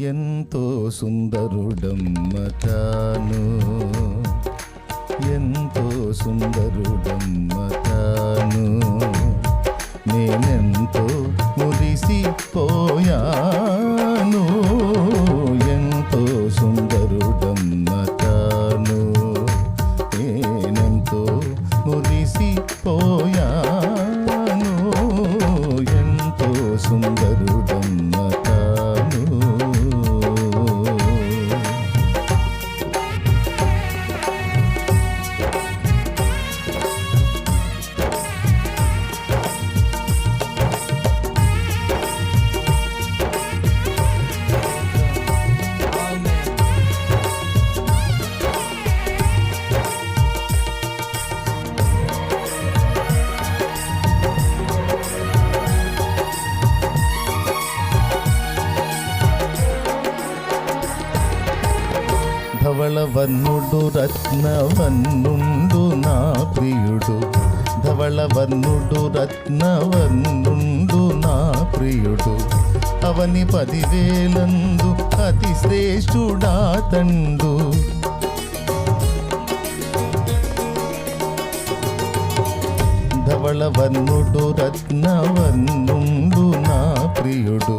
ఎంతో సుందరుడమ్మ తాను ఎంతో సుందరుడమ్మ తాను నేనెంతో మురిసిపోయాను. ఎంతో సుందరుడమ్మ తాను నేనెంతో మురిసిపోయా ధవళవన్నుడు రత్నవన్నుండు నా ప్రియుడు ధవళవన్నుడు రత్నవన్నుండు నా ప్రియుడు అవని పదివేలందు అతి శ్రేష్ఠుడా తండు ధవళవన్నుడు రత్నవన్నుండు నా ప్రియుడు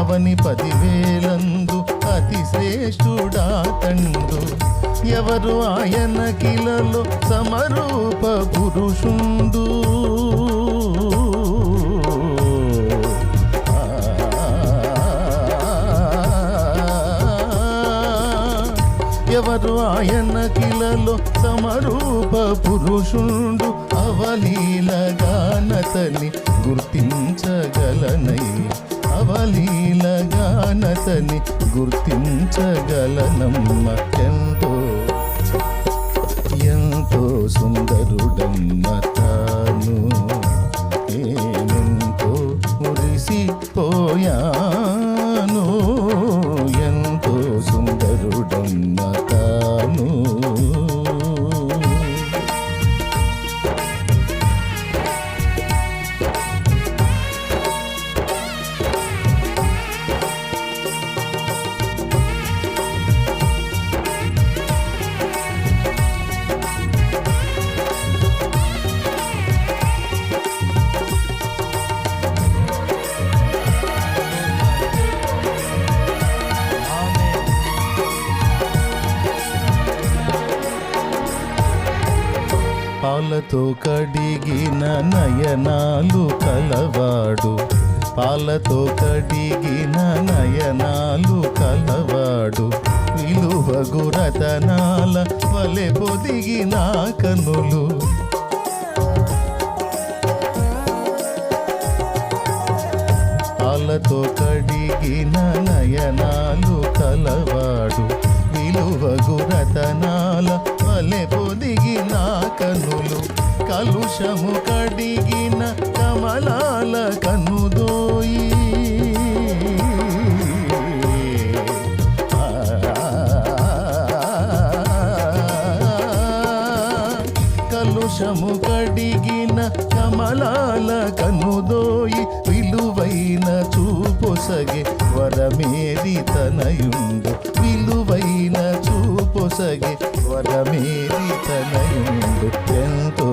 అవని పదివేలందు అతి శ్రేష్ఠుడా తండు ఎవరు ఆయన కిలలో సమరూప పురుషుండు? ఎవరు ఆయన కిలలో సమరూప పురుషుండు? అవలీలగానతని గుర్తించగలనై. ఘనతని గుర్తించగలనమ్మ. ఎంతో ఎంతో సుందరుడమ్మ తాను. పాలతో కడిగిన నయనాలు కలవాడు. పాలతో కడిగిన నయనాలు కలవాడు. విలువ గురతనాల వలె పొదిగిన కనులు. పాలతో కడిగిన నయనాలు కలవాడు. విలువ గురతనాల వలె పొదిగిన కనులు కలుషము కడిగిన కమలాల కనుదోయి. కలుషము కడిగిన కమలాల కనుదోయి విలువైన చూపొసగే వరమేది తనయుండు విలువ చూపొసగే వరమేది తనయుండు ఎంతో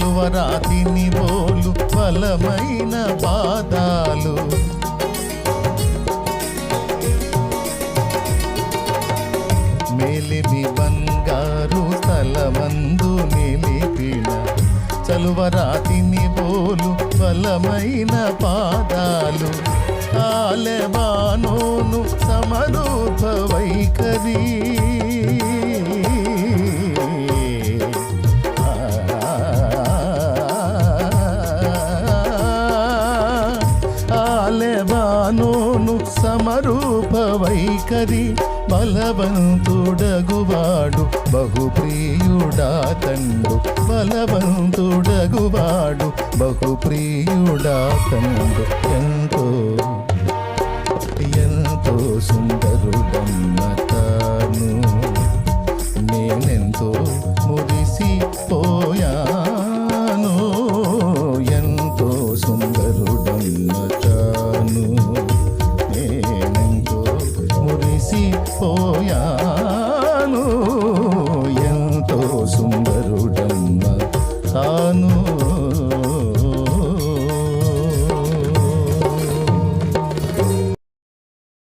చలువరాతిని బోలు బలమైన పాదాలు. మేలిమి బంగారు తలమందు నిలిపిన చలువరాతిని బోలు బలమైన పాదాలు. ఆలెబానోను సమరూప వైఖరీ. ఆలెబానోను సమరూప వైఖరి బలవంతుడగువాడు బహుప్రియుడా తండు. బలవంతుడగువాడు బహుప్రియుడా తండు. ఎంతో ఎంతో సుందరుడమ్మ